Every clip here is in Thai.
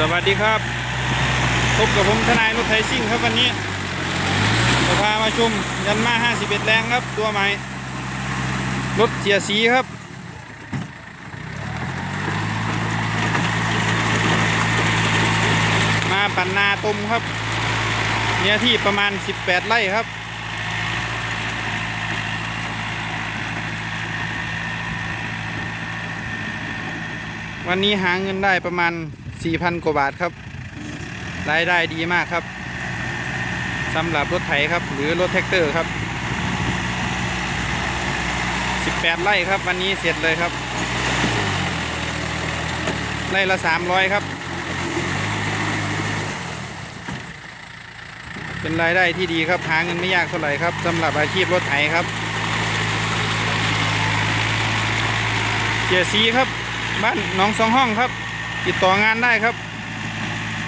สวัสดีครับ พบกับผมทนายรถไถซิ่งครับวันนี้จะพามาชมยันมา 51 แรงครับ ตัวใหม่ รถเสียสีครับ มาปั่นนาตมครับ เนื้อที่ประมาณ 18 ไร่ครับวันนี้หาเงินได้ประมาณ 4,000 กว่าบาทครับ รายได้ดีมากครับสำหรับรถไถครับ หรือรถแท็กเตอร์ครับ 18 ไร่ครับ วันนี้เสร็จเลยครับ ไร่ละ 300 ครับ เป็นรายได้ที่ดีครับ หาเงินไม่ยากเท่าไหร่ครับสำหรับอาชีพรถไถครับเกียร์สีครับ บ้านหนองสองห้องครับ ติดต่องานได้ครับ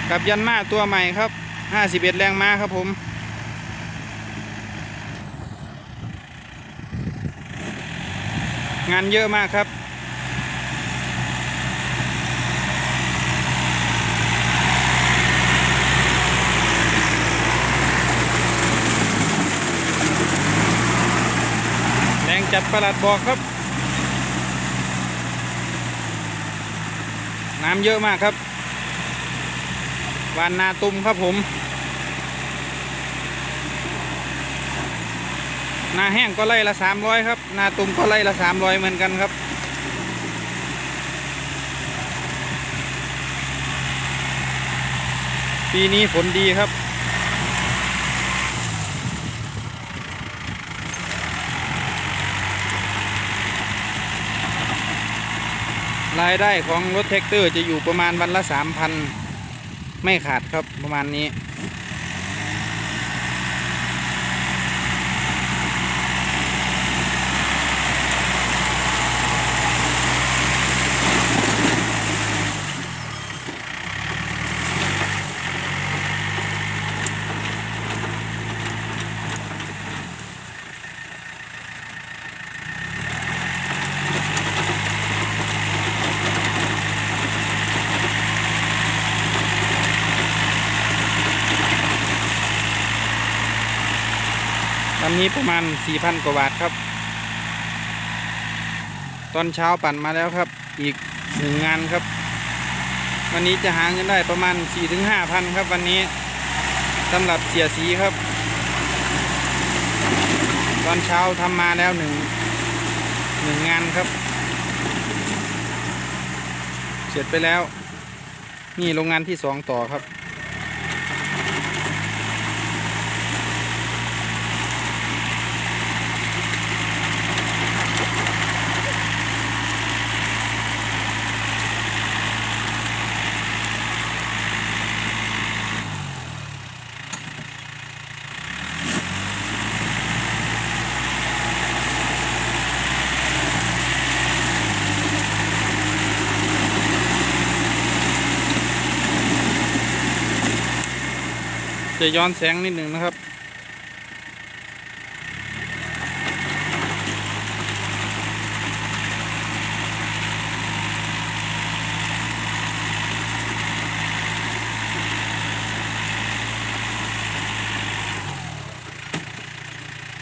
กับยันมาตัวใหม่ครับ 51 แรงม้าครับผมงานเยอะมากครับ แรงจัดประหลัดบอกครับ น้ำเยอะมากครับวานนาตุมครับผม นาแห้งก็ไล่ละสามร้อยครับ นาตุมก็ไล่ละสามร้อยเหมือนกันครับปีนี้ฝนดีครับ รายได้ของรถแท็กเตอร์จะอยู่ประมาณวันละสามพันไม่ขาดครับประมาณนี้ วันนี้ประมาณ 4,000 กว่าบาทครับ ตอนเช้าปั่นมาแล้วครับ อีกหนึ่งงานครับ วันนี้จะหาเงินได้ประมาณ 4-5,000 ครับ วันนี้สำหรับเสียสีครับ ตอนเช้าทำมาแล้วหนึ่งหนึ่งงานครับ เสร็จไปแล้ว นี่โรงงานที่สองต่อครับ จะย้อนแสงนิดหนึ่งนะครับ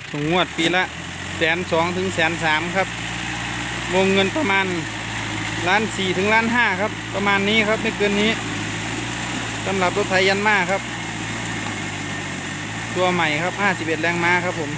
ถุงงวดปีละแสนสองถึงแสนสามครับ วงเงินประมาณล้านสี่ถึงล้านห้าครับ ประมาณนี้ครับ ไม่เกินนี้สำหรับรถไถยันมาครับ ตัวใหม่ครับ 51 แรงม้าครับผม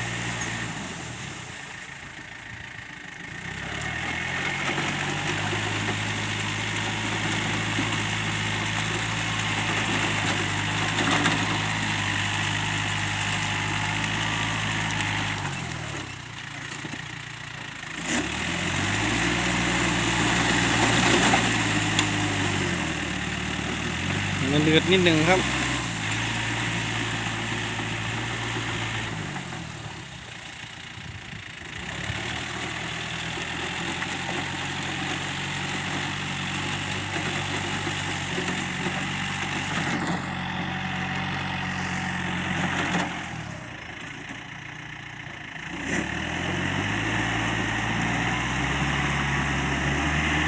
มันเดือดนิดหนึ่งครับ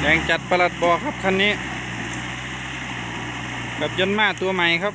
แรงจัดประหลัดบอครับคันนี้ แบบยนต์มาตัวใหม่ครับ